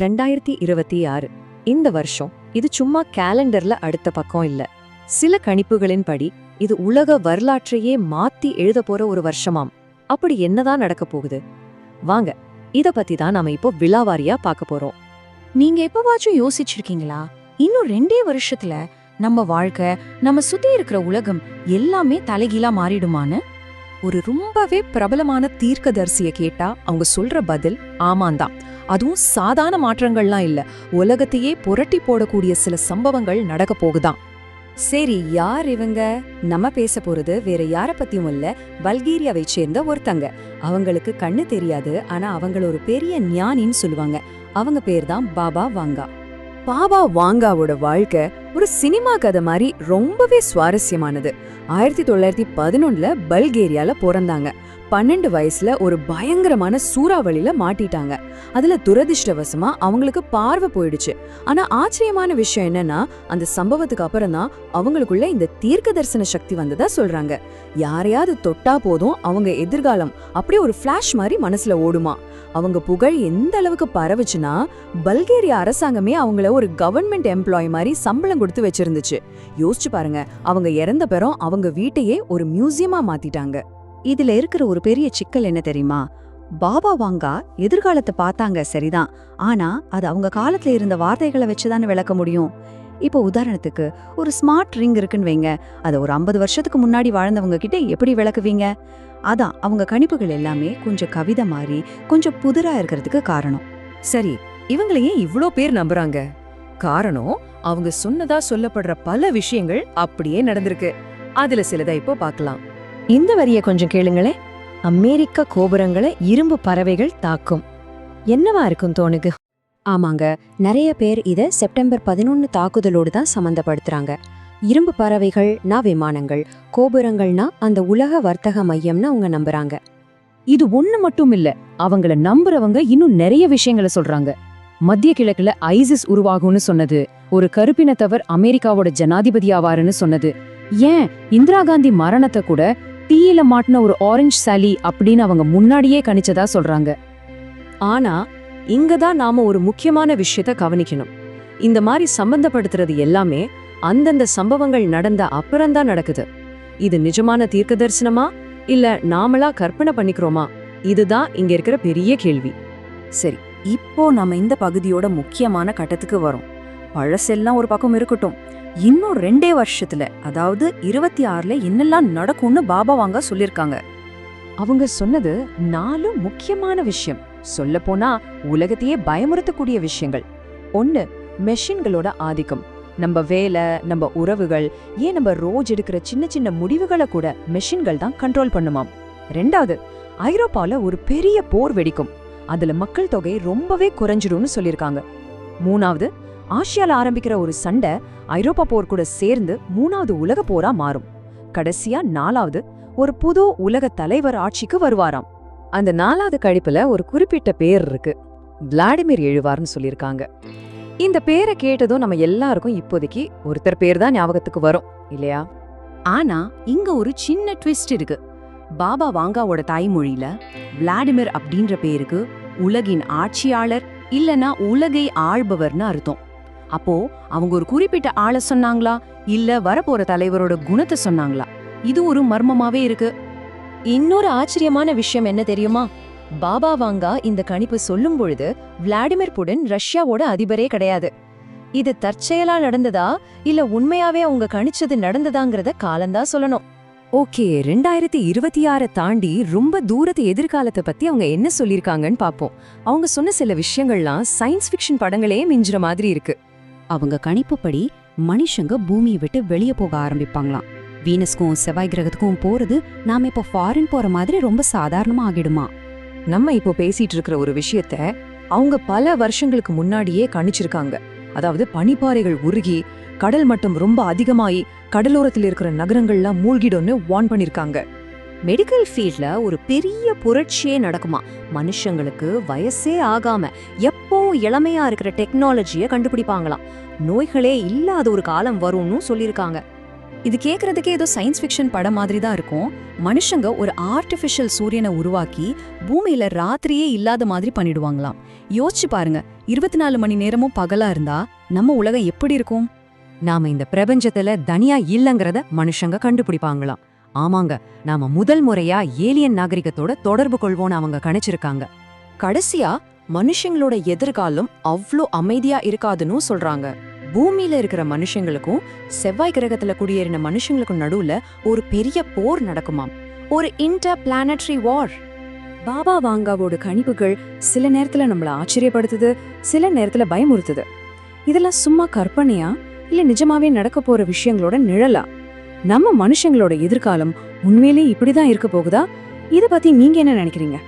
ரெண்டாயிரத்தி இருபத்தி ஆறு. இந்த வருஷம் இது சும்மா கேலண்டர்ல அடுத்த பக்கம் இல்ல. சில கணிப்புகளின்படி இது உலக வரலாற்றையே மாத்தி எழுத போற ஒரு வருஷமாம். அப்படி என்னதான் நடக்க போகுது? வாங்க இத பத்தி தான் நாம இப்போ விலாவாரியா பார்க்க போறோம். நீங்க எப்பவாச்சும் யோசிச்சிருக்கீங்களா? இன்னும் ரெண்டே வருஷத்துல நம்ம வாழ்க்கை நம்ம சுத்தி இருக்கிற உலகம் எல்லாமே தலைகீழா மாறிடுமான்னு? ஒரு ரொம்பவே பிரபலமான தீர்க்கதரிசிய கேட்டா அவங்க சொல்ற பதில் ஆமாந்தான் அதுவும் சாதாரண மாற்றங்கள்லாம் இல்ல. உலகத்தையே புரட்டி போடக்கூடிய சில சம்பவங்கள் நடக்க போகுதான். சரி யார் இவங்க? நம்ம பேச போறது வேற யார பத்தியும் இல்ல. பல்கேரியாவை சேர்ந்த ஒருத்தங்க. அவங்களுக்கு கண்ணு தெரியாது. ஆனா அவங்கள ஒரு பெரிய ஞானின்னு சொல்லுவாங்க. அவங்க பேர் தான் பாபா வாங்கா. பாபா வாங்காவோட வாழ்க்கை ஒரு சினிமா கதை மாதிரி ரொம்பவே சுவாரஸ்யமானது. ஆயிரத்தி தொள்ளாயிரத்தி பதினொன்னுல பல்கேரியால பிறந்தாங்க. பன்னெண்டு வயசுல ஒரு பயங்கரமான சூறாவளியில மாட்டிட்டாங்க. அதுல துரதிர்ஷ்டவசமா அவங்களுக்கு பார்வை போயிடுச்சு. ஆனா ஆச்சரியமான விஷயம் என்னன்னா அந்த சம்பவத்துக்கு அப்புறம் தான் அவங்களுக்குள்ள இந்த தீர்க்க தரிசன சக்தி வந்ததா சொல்றாங்க. யாரையாவது தொட்டா போதும் அவங்க எதிர்காலம் அப்படியே ஒரு ஃபிளாஷ் மாதிரி மனசுல ஓடுமா. அவங்க புகழ் எந்த அளவுக்கு பரவுச்சுன்னா பல்கேரிய அரசாங்கமே அவங்கள ஒரு கவர்மெண்ட் எம்ப்ளாய் மாதிரி சம்பளம் கொடுத்து வச்சிருந்துச்சு. யோசிச்சு பாருங்க அவங்க இறந்த பிறம் அவங்க வீட்டையே ஒரு மியூசியமா மாத்திட்டாங்க. இதுல இருக்கிற ஒரு பெரிய சிக்கல் என்ன தெரியுமா? பாபா வாங்கா எதிர்காலத்தை பார்த்தாங்க சரிதான். ஆனா அது அவங்க காலத்துல இருந்த வார்த்தைகளை வச்சுதானே விளக்க முடியும். இப்போ உதாரணத்துக்கு ஒரு ஸ்மார்ட் ரிங் இருக்குன்னு வைங்க. அதை ஒரு ஐம்பது வருஷத்துக்கு முன்னாடி வாழ்ந்தவங்க கிட்ட எப்படி விளக்குவீங்க? அதான் அவங்க கணிப்புகள் எல்லாமே கொஞ்சம் கவிதை மாதிரி கொஞ்சம் புதிரா இருக்கிறதுக்கு காரணம். சரி இவங்கள ஏன் இவ்ளோ பேர் நம்புறாங்க? காரணம் அவங்க சொன்னதா சொல்லப்படுற பல விஷயங்கள் அப்படியே நடந்திருக்கு. அதுல சிலதை இப்போ பார்க்கலாம். இந்த வரிய கொஞ்சம் கேளுங்களே. அமெரிக்க கோபுரங்களை இரும்பு பறவைகள் தாக்கும். என்னவா இருக்கும் தோணுக்கு ஆமாங்க. நிறைய பேர் இத செப்டம்பர் பதினொன்னு தாக்குதலோடு தான் சம்மந்தப்படுத்துறாங்க இரும்பு பறவைகள்னா விமானங்கள் கோபுரங்கள்னா அந்த உலக வர்த்தக மையம்னு அவங்க நம்புறாங்க. இது ஒண்ணு மட்டும் இல்ல அவங்கள நம்புறவங்க இன்னும் நிறைய விஷயங்களை சொல்றாங்க. மத்திய கிழக்குல ஐசிஸ் உருவாகும்னு சொன்னது ஒரு கருப்பினத்தவர் அமெரிக்காவோட ஜனாதிபதி ஆவாருன்னு சொன்னது. ஏன்? இந்திரா காந்தி மரணத்தை கூட தீயில மாட்டின ஒரு ஆரஞ்சு சாலி அப்படின்னு அவங்க முன்னாடியே கணிச்சதா சொல்றாங்க. ஆனா இங்க தான் நாம ஒரு முக்கியமான விஷயத்த கவனிக்கணும். இந்த மாதிரி சம்பந்தப்படுத்துறது எல்லாமே அந்தந்த சம்பவங்கள் நடந்த அப்புறம்தான் நடக்குது. இது நிஜமான தீர்க்க தரிசனமா? இல்ல நாமளா கற்பனை பண்ணிக்கிறோமா? இதுதான் இங்க இருக்கிற பெரிய கேள்வி. சரி இப்போ நம்ம இந்த பகுதியோட முக்கியமான கட்டத்துக்கு வரோம். பழசெல்லாம் ஒரு பக்கம் இருக்கட்டும். இன்னும் ரெண்டே வருஷத்துல அதாவது இருபத்தி ஆறுல என்னெல்லாம் நடக்கும்னு பாபா வாங்க சொல்லிருக்காங்க. அவங்க சொன்னது நாலு முக்கியமான விஷயம். சொல்ல போனா உலகத்தையே பயமுறுத்தக்கூடிய விஷயங்கள். ஒன்னு மெஷின்களோட ஆதிக்கம். நம்ம வேலை நம்ம உறவுகள் ஏன் நம்ம ரோஜ் எடுக்கிற சின்ன சின்ன முடிவுகளை கூட மெஷின்கள் தான் கண்ட்ரோல் பண்ணுமாம். ரெண்டாவது ஐரோப்பால ஒரு பெரிய போர் வெடிக்கும். அதுல மக்கள் தொகை ரொம்பவே குறைஞ்சிடும்னு சொல்லிருக்காங்க. மூணாவது ஆசியால ஆரம்பிக்கிற ஒரு சண்டை ஐரோப்பா போர் கூட சேர்ந்து மூணாவது உலக போரா மாறும். கடைசியா நாலாவது ஒரு புது உலக தலைவர் ஆட்சிக்கு வருவாராம். அந்த நாலாவது கழிப்புல ஒரு குறிப்பிட்ட பேர் இருக்கு. விளாடிமிர் எழுவார்னு சொல்லியிருக்காங்க. இந்த பேரை கேட்டதும் நம்ம எல்லாருக்கும் இப்போதைக்கு ஒருத்தர் பேர் தான் ஞாபகத்துக்கு வரும் இல்லையா? ஆனா இங்க ஒரு சின்ன ட்விஸ்ட் இருக்கு. பாபா வாங்காவோட தாய்மொழியில விளாடிமிர் அப்படின்ற பேருக்கு உலகின் ஆட்சியாளர் இல்லனா உலகை ஆள்பவர்னு அர்த்தம். அப்போ அவங்க ஒரு குறிப்பிட்ட ஆளை சொன்னாங்களா? இல்ல வரப்போற தலைவரோட குணத்தை சொன்னாங்களா? இது ஒரு மர்மமாவே இருக்கு. இன்னொரு ஆச்சரியமான விஷயம் என்ன தெரியுமா? பாபா வாங்கா இந்த கணிப்பு சொல்லும் பொழுது விளாடிமிர் புடின் ரஷ்யாவோட அதிபரே கிடையாது. இது தற்செயலா நடந்ததா? இல்ல உண்மையாவே அவங்க கணிச்சது நடந்ததாங்கிறத காலந்தா சொல்லணும். ஓகே ரெண்டாயிரத்தி இருபத்தி ஆறை தாண்டி ரொம்ப தூரத்து எதிர்காலத்தை பத்தி அவங்க என்ன சொல்லிருக்காங்கன்னு பாப்போம் அவங்க சொன்ன சில விஷயங்கள்லாம் சயின்ஸ் ஃபிக்ஷன் படங்களே மிஞ்சுற மாதிரி இருக்கு. அவங்க கணிப்புப்படி மனுஷங்க பூமியை விட்டு வெளியே போக ஆரம்பிப்பாங்களாம். வீனஸ்க்கும் செவ்வாய் கிரகத்துக்கும் போறது நாம இப்போ ஃபாரின் போற மாதிரி ரொம்ப சாதாரணமா ஆகிடுமா? நம்ம இப்போ பேசிட்டு இருக்கிற ஒரு விஷயத்த அவங்க பல வருஷங்களுக்கு முன்னாடியே கணிச்சிருக்காங்க. அதாவது பனிப்பாறைகள் உருகி கடல் மட்டம் ரொம்ப அதிகமாயி கடலோரத்தில் இருக்கிற நகரங்கள்லாம் மூழ்கிடும்னு வார்ன் பண்ணிருக்காங்க. மெடிக்கல் ஃபீல்டில் ஒரு பெரிய புரட்சியே நடக்குமா? மனுஷங்களுக்கு வயசே ஆகாம எப்பவும் இளமையா இருக்கிற டெக்னாலஜியை கண்டுபிடிப்பாங்களாம். நோய்களே இல்லாத ஒரு காலம் வரும்னு சொல்லியிருக்காங்க. இது கேட்கறதுக்கே ஏதோ சயின்ஸ் ஃபிக்ஷன் படம் மாதிரி தான் இருக்கும். மனுஷங்க ஒரு ஆர்டிஃபிஷியல் சூரியனை உருவாக்கி பூமியில ராத்திரியே இல்லாத மாதிரி பண்ணிடுவாங்களாம். யோசிச்சு பாருங்க இருபத்தி நாலு மணி நேரமும் பகலா இருந்தா நம்ம உலகம் எப்படி இருக்கும்? நாம இந்த பிரபஞ்சத்துல தனியா இல்லைங்கிறத மனுஷங்க கண்டுபிடிப்பாங்களாம். ஆமாங்க நாம முதல் முறையா ஏலியன் நாகரிகத்தோட தொடர்பு கொள்வோம்னு அவங்க கணிச்சிருக்காங்க. கடைசியா மனுஷங்களோட எதிர்காலம் அவ்வளோ அமைதியா இருக்காதுன்னு சொல்றாங்க. பூமியில இருக்கிற மனுஷங்களுக்கும் செவ்வாய் கிரகத்துல குடியேறின மனுஷங்களுக்கும் நடுவுல ஒரு பெரிய போர் நடக்குமாம். ஒரு இன்டர் பிளானட்ரி வார் பாபா வாங்காவோட கணிப்புகள் சில நேரத்துல நம்மள ஆச்சரியப்படுத்துது சில நேரத்துல பயமுறுத்துது. இதெல்லாம் சும்மா கற்பனையா? இல்ல நிஜமாவே நடக்க போற விஷயங்களோட நிழலா? நம்ம மனுஷங்களோட எதிர்காலம் உண்மையிலே இப்படிதான் இருக்க போகுதா? இதை பத்தி நீங்க என்ன நினைக்கிறீங்க?